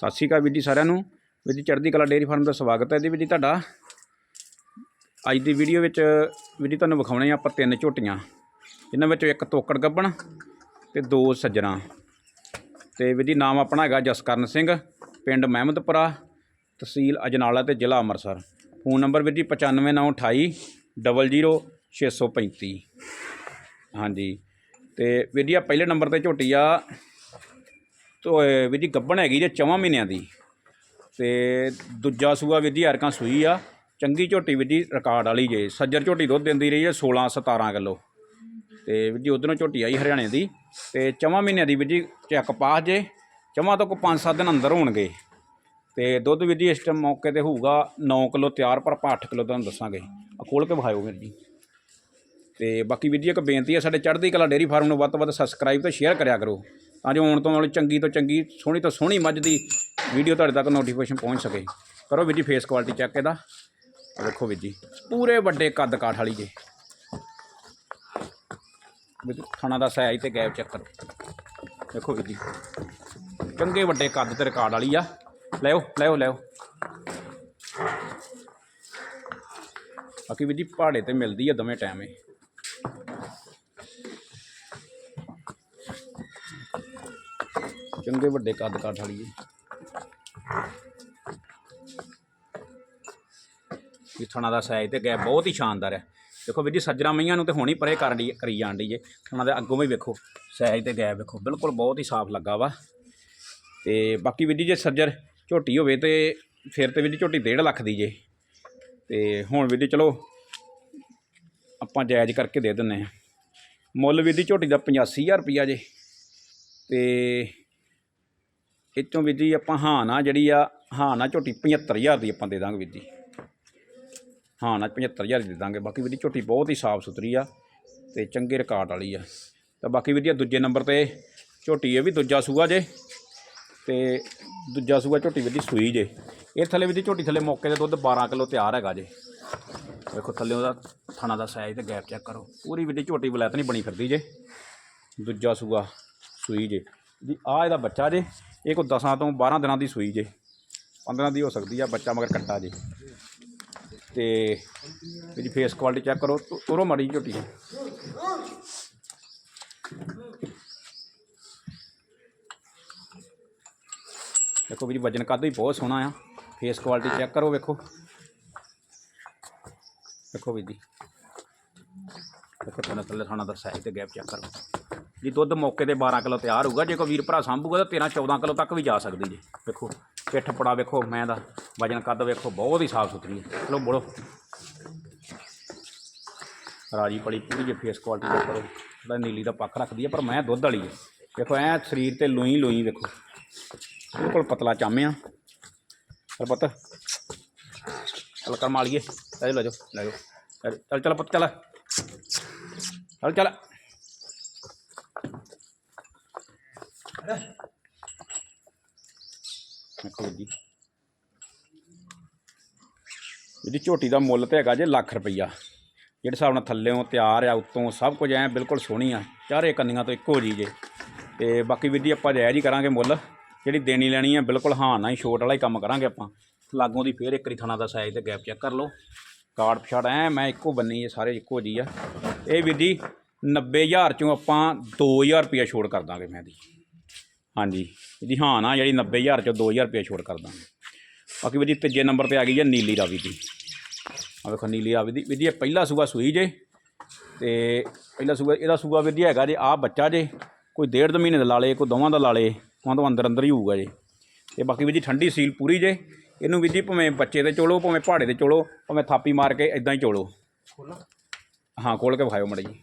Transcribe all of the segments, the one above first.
ਸਤਿ ਸ਼੍ਰੀ ਅਕਾਲ ਵੀਰ ਜੀ ਸਾਰਿਆਂ ਨੂੰ। ਵੀਰ ਜੀ ਚੜ੍ਹਦੀ ਕਲਾ ਡੇਅਰੀ ਫਾਰਮ ਦਾ ਸਵਾਗਤ ਹੈ ਜੀ ਵੀਰ ਜੀ ਤੁਹਾਡਾ। ਅੱਜ ਦੀ ਵੀਡੀਓ ਵਿੱਚ ਵੀਰ ਜੀ ਤੁਹਾਨੂੰ ਵਿਖਾਉਣੇ ਆ ਆਪਾਂ ਤਿੰਨ ਝੋਟੀਆਂ ਇਹਨਾਂ ਵਿੱਚੋਂ ਇੱਕ ਤੋਕੜ ਗੱਬਣ ਤੇ ਦੋ ਸੱਜਣਾ। ਤੇ ਵੀਰ ਜੀ ਨਾਮ ਆਪਣਾ ਹੈਗਾ ਜਸਕਰਨ ਸਿੰਘ, ਪਿੰਡ ਮਹਿਮਦਪੁਰਾ, ਤਹਿਸੀਲ ਅਜਨਾਲਾ ਤੇ ਜ਼ਿਲ੍ਹਾ ਅੰਮ੍ਰਿਤਸਰ। ਫੋਨ ਨੰਬਰ ਵੀਰ ਜੀ 95928 00635 ਹਾਂਜੀ। ਤੇ ਵੀਰ ਜੀ ਆ ਪਹਿਲੇ ਨੰਬਰ ਤੇ ਝੋਟੀ ਆ ਵੀਰ ਜੀ ਗੱਬਣ ਹੈਗੀ ਜੇ ਚੌਵਾਂ ਮਹੀਨਿਆਂ ਦੀ। ਤੇ ਦੂਜਾ ਸੂਆ ਵੀਰ ਜੀ ਹਰਕਾਂ ਸੂਈ ਆ। ਚੰਗੀ ਝੋਟੀ ਵੀਰ ਜੀ ਰਿਕਾਰਡ ਵਾਲੀ ਜੇ। ਸੱਜਰ ਝੋਟੀ ਦੁੱਧ ਦਿੰਦੀ ਰਹੀ ਹੈ 16 17 ਕਿਲੋ। ਤੇ ਵੀਰ ਜੀ ਉਧਰੋਂ ਝੋਟੀ ਆਈ ਹਰਿਆਣੇ ਦੀ। ਤੇ ਚੌਵਾਂ ਮਹੀਨਿਆਂ ਦੀ ਵੀਰ ਜੀ ਚੱਕ ਪਾਸ ਜੇ। ਚੌਵਾਂ ਤੋਂ ਕੋ 5-7 ਦਿਨ ਅੰਦਰ ਹੋਣਗੇ। ਤੇ ਦੁੱਧ ਵੀਰ ਜੀ ਇਸ ਟਾਈਮ ਮੌਕੇ ਤੇ ਹੋਊਗਾ 9 ਕਿਲੋ ਤਿਆਰ ਪਰ ਆਪਾਂ 8 ਕਿਲੋ ਤੁਹਾਨੂੰ ਦੱਸਾਂਗੇ। ਆ ਖੋਲ ਕੇ ਵਿਖਾਇਓ ਵੀਰ ਜੀ। ਤੇ ਬਾਕੀ ਵੀਰ ਜੀ ਇੱਕ ਬੇਨਤੀ ਹੈ, ਸਾਡੇ ਚੜ੍ਹਦੀ ਕਲਾ ਡੇਅਰੀ ਫਾਰਮ ਨੂੰ ਵੱਧ ਤੋਂ ਵੱਧ ਸਬਸਕ੍ਰਾਈਬ ਤੇ ਸ਼ੇਅਰ ਕਰਿਆ ਕਰੋ। ਤਾਂ ਜੋ ਆਉਣ ਤੋਂ ਵਾਲੀ ਚੰਗੀ ਤੋਂ ਚੰਗੀ, ਸੋਹਣੀ ਤੋਂ ਸੋਹਣੀ ਮੱਝ ਦੀ ਵੀਡੀਓ ਤੁਹਾਡੇ ਤੱਕ ਨੋਟੀਫਿਕੇਸ਼ਨ ਪਹੁੰਚ ਸਕੇ। ਕਰੋ ਵੀਰ ਜੀ ਫੇਸ ਕੁਆਲਿਟੀ ਚੈੱਕ ਇਹਦਾ। ਆਹ ਦੇਖੋ ਵੀਰ ਜੀ, ਪੂਰੇ ਵੱਡੇ ਕੱਦ ਕਾਠ ਵਾਲੀ ਜੇ। ਵੀਰ ਜੀ ਖਾਣਾ ਦਾ ਸਾਈਜ਼ ਤੇ ਗੈਪ ਚੈੱਕ ਕਰੋ। ਦੇਖੋ ਵੀਰ ਜੀ, ਚੰਗੇ ਵੱਡੇ ਕੱਦ ਤੇ ਰਿਕਾਰਡ ਵਾਲੀ ਆ। ਲਿਓ ਲਿਓ ਲਿਓ ਬਾਕੀ ਵੀਰ ਜੀ, ਪਹਾੜੇ ਤੇ ਮਿਲਦੀ ਆ ਦੋਵੇਂ ਟਾਈਮ ਚੰਗੇ ਵੱਡੇ ਕੱਦ ਕਾਠ ਵਾਲੀ ਹੈ ਇਹ ਥਣਾ ਦਾ ਸਾਈਜ਼ ਤੇ ਗੈਪ ਬਹੁਤ ਹੀ ਸ਼ਾਨਦਾਰ ਹੈ। ਦੇਖੋ ਵੀਰ ਜੀ, ਸੱਜਣਾ ਮਈਆਂ ਨੂੰ ਤੇ ਹੋਣੀ ਪਰੇ ਕਰ ਲਈ ਕਰੀ ਜਾਣ ਦੀ ਜੇ। ਥਣਾ ਦੇ ਅੱਗੋਂ ਵੀ ਵੇਖੋ, ਸਾਈਜ਼ ਤੇ ਗੈਪ ਵੇਖੋ, ਬਿਲਕੁਲ ਬਹੁਤ ਹੀ ਸਾਫ਼ ਲੱਗਾ ਵਾ। ਤੇ ਬਾਕੀ ਵੀਰ ਜੀ, ਜੇ ਸੱਜਰ ਝੋਟੀ ਹੋਵੇ ਤੇ ਫਿਰ ਤੇ ਵੀਰ ਜੀ ਝੋਟੀ 1.5 ਲੱਖ ਦੀ ਜੇ। ਤੇ ਹੁਣ ਵੀਰ ਜੀ, ਚਲੋ ਆਪਾਂ ਜਾਇਜ਼ ਕਰਕੇ ਦੇ ਦਿੰਨੇ ਆ ਮੁੱਲ ਵੀਰ ਦੀ ਝੋਟੀ ਦਾ 85000 ਰੁਪਿਆ ਜੇ। ਤੇ ਇਹ ਚੋਂ ਵੀਰ ਜੀ ਆਪਾਂ ਹਾਂ ਨਾ ਜਿਹੜੀ ਆ ਹਾਂ ਨਾ ਝੋਟੀ 75000 ਦੀ ਆਪਾਂ ਦੇ ਦਾਂਗੇ ਵੀਰ ਜੀ। ਹਾਂ ਨਾ 75000 ਦੀ ਦੇ ਦਾਂਗੇ। ਬਾਕੀ ਵੀਰ ਦੀ ਝੋਟੀ ਬਹੁਤ ਹੀ ਸਾਫ਼ ਸੁਥਰੀ ਆ ਤੇ ਚੰਗੇ ਰਿਕਾਰਡ ਵਾਲੀ ਆ। ਤਾਂ ਬਾਕੀ ਵੀਰ ਜੀ ਦੂਜੇ ਨੰਬਰ ਤੇ ਝੋਟੀ ਇਹ ਵੀ ਦੂਜਾ ਸੂਆ ਜੇ ਤੇ ਦੂਜਾ ਸੂਆ ਝੋਟੀ ਵੀਰ ਦੀ ਸੂਈ ਜੇ। ਇਹ ਥੱਲੇ ਵੀਰ ਜੀ ਝੋਟੀ ਥੱਲੇ ਮੌਕੇ ਤੇ ਦੁੱਧ 12 ਕਿਲੋ ਤਿਆਰ ਹੈਗਾ ਜੇ। ਵੇਖੋ ਥੱਲੇ ਉਹਦਾ ਥਣਾ ਦਾ ਸਾਈਜ਼ ਤੇ ਗੈਪ ਚੈੱਕ ਕਰੋ। ਪੂਰੀ ਵੀਰ ਦੀ ਝੋਟੀ ਵਲੈਤ ਨਹੀਂ ਬਣੀ ਫਿਰਦੀ ਜੇ। ਦੂਜਾ ਸੂਆ ਸੂਈ ਜੇ। ਜੀ ਆ ਇਹਦਾ ਬੱਚਾ ਜੇ, ਇਹ ਕੋਈ 10 ਤੋਂ 12 ਦਿਨਾਂ ਦੀ ਸੂਈ ਜੇ। 15 ਦੀ ਹੋ ਸਕਦੀ ਆ ਬੱਚਾ ਮਗਰ ਕੱਟਾ ਜੇ। ਤੇ ਇਹਦੀ ਫੇਸ ਕੁਆਲਿਟੀ ਚੈੱਕ ਕਰੋ, ਤੁ- ਤੁਰੋ ਮਾੜੀ ਜਿਹੀ ਝੋਟੀ। ਹੈ ਦੇਖੋ ਵੀ ਵਜਨ ਕੱਦ ਵੀ ਬਹੁਤ ਸੋਹਣਾ ਆ। ਫੇਸ ਕੁਆਲਿਟੀ ਚੈੱਕ ਕਰੋ ਵੇਖੋ। ਦੇਖੋ ਵੀ ਜੀ। ਦੇਖੋ ਤੁਹਾਨੂੰ ਥੱਲੇ ਥਾਣਾ ਦਾ ਸਾਈਜ਼ ਤੇ ਗੈਪ ਚੈੱਕ ਕਰੋ। ਜੀ ਦੁੱਧ ਮੌਕੇ ਤੇ 12 ਕਿਲੋ ਤਿਆਰ ਹੋਊਗਾ। ਜੇ ਕੋਈ ਵੀਰ ਭਰਾ ਸਾਂਭੂਗਾ ਤਾਂ 13 14 ਕਿਲੋ ਤੱਕ ਵੀ ਜਾ ਸਕਦੀ ਜੀ। ਵੇਖੋ, ਪਿੱਠ ਪੜਾ ਵੇਖੋ, ਮੈਂ ਦਾ ਵਜਨ ਕੱਦ ਵੇਖੋ, ਬਹੁਤ ਹੀ ਸਾਫ਼ ਸੁਥਰੀ ਹੈ। ਚਲੋ ਬੋਲੋ। ਰਾਜੀ ਪਲੀ ਪੂਰੀ ਜੇ ਫੇਸ ਕੁਆਲਿਟੀ ਦਾ ਕਰੋ ਥੋੜਾ ਨੀਲੀ ਦਾ ਪੱਖ ਰੱਖਦੀ ਹੈ, ਪਰ ਮੈਂ ਦੁੱਧ ਵਾਲੀ ਹੈ। ਵੇਖੋ, ਐ ਸਰੀਰ ਤੇ ਲੂਈ ਲੋਈ ਵੇਖੋ। ਬਿਲਕੁਲ ਪਤਲਾ ਚਾਮਿਆ। ਚੱਲ ਪੁੱਤ, ਚੱਲ ਕਰ ਮਾਲੀਏ ਲੈ ਜਾਓ ਲੈ ਜਾਓ ਲੈ ਜਾਓ। ਚੱਲ ਚੱਲ ਪੁੱਤ, ਚੱਲ। ਚੱਲ ਚੱਲ। ਦੇਖੋ ਜੀ। ਇਹਦੀ ਝੋਟੀ ਦਾ ਮੁੱਲ ਤੇ ਹੈਗਾ ਜੇ ਲੱਖ ਰੁਪਈਆ। ਜਿਹੜੇ ਹਿਸਾਬ ਨਾਲ ਥੱਲੇੋਂ ਤਿਆਰ ਆ, ਉੱਤੋਂ ਸਭ ਕੁਝ ਐ ਬਿਲਕੁਲ ਸੋਹਣੀ ਆ। ਚਾਰੇ ਕੰਨੀਆਂ ਤੋਂ ਇੱਕੋ ਜੀ ਜੇ। ਤੇ ਬਾਕੀ ਵੀਰ ਜੀ ਆਪਾਂ ਜਾਇਜ਼ ਹੀ ਕਰਾਂਗੇ ਮੁੱਲ। ਜਿਹੜੀ ਦੇਣੀ ਲੈਣੀ ਆ, ਬਿਲਕੁਲ ਹਾਂ ਨਾ ਹੀ ਛੋਟ ਵਾਲਾ ਹੀ ਕੰਮ ਕਰਾਂਗੇ ਆਪਾਂ। ਲਾਗੋਂ ਦੀ ਫੇਰ ਇੱਕ ਰੀ ਥਣਾ ਦਾ ਸਾਈਜ਼ ਤੇ ਗੈਪ ਚੈੱਕ ਕਰ ਲਓ। ਕਾਰਡ ਪਛਾੜ ਐ, ਮੈਂ ਇੱਕੋ ਬੰਨੀ ਇਹ ਸਾਰੇ ਇੱਕੋ ਜੀ ਆ। ਇਹ ਵੀਰ ਜੀ 90000 ਚੋਂ ਆਪਾਂ 2000 ਰੁਪਇਆ ਛੋੜ ਕਰ ਦਾਂਗੇ ਮੈਂ ਦੀ ਹਾਂਜੀ। ਇਹਦੀ ਹਾਂ ਨਾ ਜਿਹੜੀ 90000 ਚੋਂ 2000 ਰੁਪਇਆ ਛੋੜ ਕਰ ਦਾਂਗੇ ਬਾਕੀ ਵੀਰ ਜੀ ਤੀਜੇ ਨੰਬਰ ਤੇ ਆ ਗਈ ਹੈ ਨੀਲੀ ਰਾਵੀ ਦੀ। ਆ ਵੇਖੋ ਨੀਲੀ ਰਾਵੀ ਦੀ। ਵੀਰ ਜੀ ਇਹ ਪਹਿਲਾ ਸੂਆ ਸੂਈ ਜੇ। ਤੇ ਪਹਿਲਾ ਸੂਆ ਇਹਦਾ ਸੂਆ ਵੀਰ ਜੀ ਹੈਗਾ ਜੇ ਆ ਬੱਚਾ ਜੇ। ਕੋਈ ਡੇਢ ਦੋ ਮਹੀਨੇ ਦਾ ਲਾ ਲੇ ਕੋਈ ਦੋਵਾਂ ਦਾ ਲਾ ਲੇ ਉਹਨਾਂ ਤੋਂ ਅੰਦਰ ਅੰਦਰ ਹੀ ਹੋਊਗਾ ਜੇ। ਤੇ ਬਾਕੀ ਵੀਰ ਜੀ ਠੰਡੀ ਸੀਲ ਪੂਰੀ ਜੇ। ਇਹਨੂੰ ਵੀਰ ਜੀ ਭਾਵੇਂ ਬੱਚੇ ਤੇ ਚੋਲੋ ਭਾਵੇਂ ਪਹਾੜੇ ਤੇ ਚੋਲੋ ਭਾਵੇਂ ਥਾਪੀ ਮਾਰ ਕੇ ਇਦਾਂ ਹੀ ਚੋਲੋ। ਹਾਂ ਖੋਲ ਕੇ ਵਿਖਾਇਓ ਮੜਾ ਜੀ।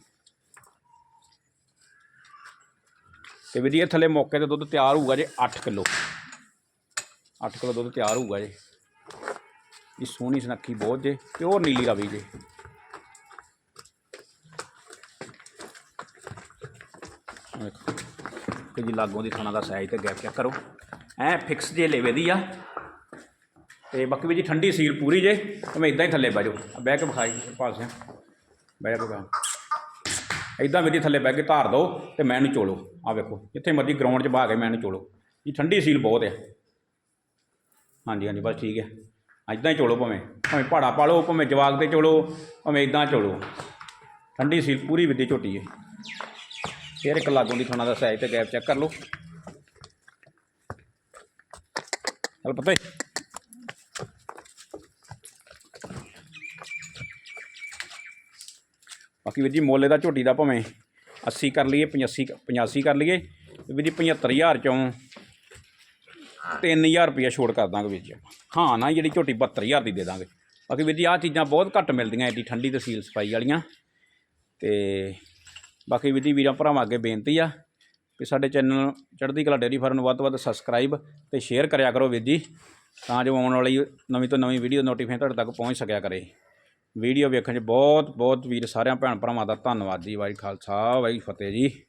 ਤੇ ਵੀਰ ਜੀ ਇਹ ਥੱਲੇ ਮੌਕੇ ਤੇ ਦੁੱਧ ਤਿਆਰ ਹੋਊਗਾ ਜੇ 8 ਕਿਲੋ। 8 ਕਿਲੋ ਦੁੱਧ ਤਿਆਰ ਹੋਊਗਾ ਜੇ। ਇਹ ਸੋਹਣੀ ਸੁਨੱਖੀ ਬਹੁਤ ਜੇ, ਪਿਓਰ ਨੀਲੀ ਰਾਵੀ ਜੇ। ਆਹ ਤੇ ਜੀ ਲਾਗੋਂ ਦੀ ਥਾਣਾ ਦਾ ਸਾਈਜ਼ ਤੇ ਗੈਪ ਚੈੱਕ ਕਰੋ। ਐ ਫਿਕਸ ਜੇ ਲੇਵੇ ਦੀ ਆ। ਤੇ ਬਾਕੀ ਵੀ ਜੀ ਠੰਡੀ ਸੀਲ ਪੂਰੀ ਜੇ ਮੈਂ ਇਦਾਂ ਹੀ ਥੱਲੇ ਬਹਿ ਜਾਓ ਬਹਿ ਕੇ ਵਿਖਾਈ ਪਾਸੇ ਬਹਿ ਜਾ ਕੇ ਬਹਿ ਇਦਾਂ ਜੀ ਥੱਲੇ ਬਹਿ ਕੇ ਧਾਰ ਦਿਓ ਤੇ ਮੈਂ ਇਹਨੂੰ ਚੋਲੋ। ਆ ਵੇਖੋ, ਜਿੱਥੇ ਮਰਜ਼ੀ ਗਰਾਊਂਡ 'ਚ ਬਹਾ ਕੇ ਮੈਂ ਇਹਨੂੰ ਚੋਲੋ। ਇਹ ਠੰਡੀ ਸੀਲ ਬਹੁਤ ਹੈ ਹਾਂਜੀ ਹਾਂਜੀ, ਬਸ ਠੀਕ ਹੈ ਇਦਾਂ ਹੀ ਚੋਲੋ ਭਾਵੇਂ। ਭਾਵੇਂ ਪਹਾੜਾ ਪਾ ਲਓ, ਭਾਵੇਂ ਜਵਾਗ ਤੇ ਚੋਲੋ, ਭਾਵੇਂ ਇਦਾਂ ਚੋਲੋ। ਠੰਡੀ ਸੀਲ ਪੂਰੀ ਵਿੱਦੀ ਝੋਟੀ ਹੈ ਫਿਰ ਇੱਕ ਲਾਗੋਂ ਦੀ ਥਾਣਾ ਦਾ ਸਾਈਜ਼ ਤੇ ਗੈਪ ਚੈੱਕ ਕਰ ਲਓ। ਚਲ ਪਤਾ ਹੀ ਬਾਕੀ ਵੀਰ ਜੀ ਮੁੱਲ ਦਾ ਝੋਟੀ ਦਾ ਭਾਵੇਂ 80 ਕਰ ਲਈਏ 85 85 ਕਰ ਲਈਏ। ਵੀਰ ਜੀ 75000 ਚੋਂ 3000 ਰੁਪਇਆ ਛੋੜ ਕਰ ਦਾਂਗੇ ਵੀਰ ਜੀ ਆਪਾਂ। ਹਾਂ ਨਾ, ਜਿਹੜੀ ਝੋਟੀ 72000 ਦੀ ਦੇ ਦਾਂਗੇ। ਬਾਕੀ ਵੀਰ ਜੀ ਆਹ ਚੀਜ਼ਾਂ ਬਹੁਤ ਘੱਟ ਮਿਲਦੀਆਂ ਐਡੀ ਠੰਡੀ ਤਹਿਸੀਲ ਸਫ਼ਾਈ ਵਾਲੀਆਂ। ਤੇ ਬਾਕੀ ਵੀਰ ਜੀ ਵੀਰਾਂ ਭਰਾਵਾਂ ਅੱਗੇ ਬੇਨਤੀ ਆ ਕਿ ਸਾਡੇ ਚੈਨਲ ਚੜ੍ਹਦੀ ਕਲਾ ਡੇਅਰੀ ਫਾਰਮ ਨੂੰ ਵੱਧ ਤੋਂ ਵੱਧ ਸਬਸਕ੍ਰਾਈਬ ਤੇ ਸ਼ੇਅਰ ਕਰਿਆ ਕਰੋ ਵੀਰ ਜੀ, ਤਾਂ ਜੋ ਆਉਣ ਵਾਲੀ ਨਵੀਂ ਤੋਂ ਨਵੀਂ ਵੀਡੀਓ ਨੋਟੀਫਿਕੇਸ਼ਨ ਤੁਹਾਡੇ ਤੱਕ ਪਹੁੰਚ ਸਕਿਆ ਕਰੇ। ਵੀਡੀਓ ਵੇਖਣ 'ਚ ਬਹੁਤ ਬਹੁਤ ਵੀਰ ਸਾਰਿਆਂ ਭੈਣ ਭਰਾਵਾਂ ਦਾ ਧੰਨਵਾਦ ਜੀ। ਵਾਹਿਗੁਰੂ ਖਾਲਸਾ, ਵਾਹਿਗੁਰੂ ਫਤਿਹ ਜੀ।